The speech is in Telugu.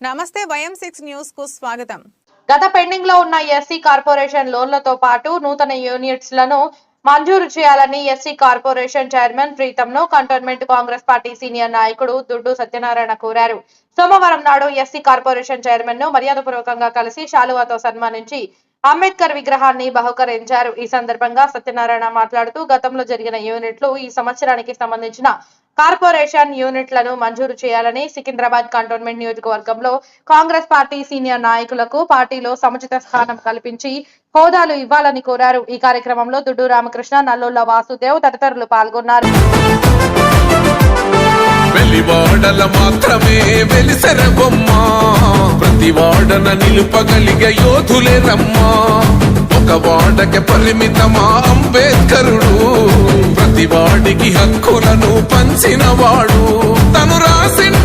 నమస్తే వయం సిక్స్ న్యూస్కు స్వాగతం. గత పెండింగ్లో ఉన్న ఎస్సీ కార్పొరేషన్ లోన్లతో పాటు నూతన యూనిట్స్లను మంజూరు చేయాలని ఎస్సీ కార్పొరేషన్ చైర్మన్ ప్రీతం ను కంటోన్మెంట్ కాంగ్రెస్ పార్టీ సీనియర్ నాయకుడు దుడ్డు సత్యనారాయణ కోరారు. సోమవారం నాడు ఎస్సీ కార్పొరేషన్ చైర్మన్ను మర్యాదపూర్వకంగా కలిసి శాలువాతో సన్మానించి అంబేద్కర్ విగ్రహాన్ని బహుకరించారు ఈ సందర్భంగా సత్యనారాయణ మాట్లాడుతూ గతంలో జరిగిన యూనిట్లు ఈ సంవత్సరానికి సంబంధించిన కార్పొరేషన్ యూనిట్లను మంజూరు చేయాలని సికింద్రాబాద్ కంటోన్మెంట్ నియోజకవర్గంలో కాంగ్రెస్ పార్టీ సీనియర్ నాయకులకు పార్టీలో సముచిత స్థానం కల్పించి హోదాలు ఇవ్వాలని కోరారు. ఈ కార్యక్రమంలో దుడ్డు రామకృష్ణ నల్లోల వాసుదేవ్ తదితరులు పాల్గొన్నారు. మాత్రమే వెలిసెర బొమ్మ ప్రతి వాడన నిలుపగలిగే యోధులే రమ్మా. ఒక వాడకి పరిమితమా అంబేద్కరుడు. ప్రతి వాడికి హక్కులను పంచినవాడు. తను రాసిన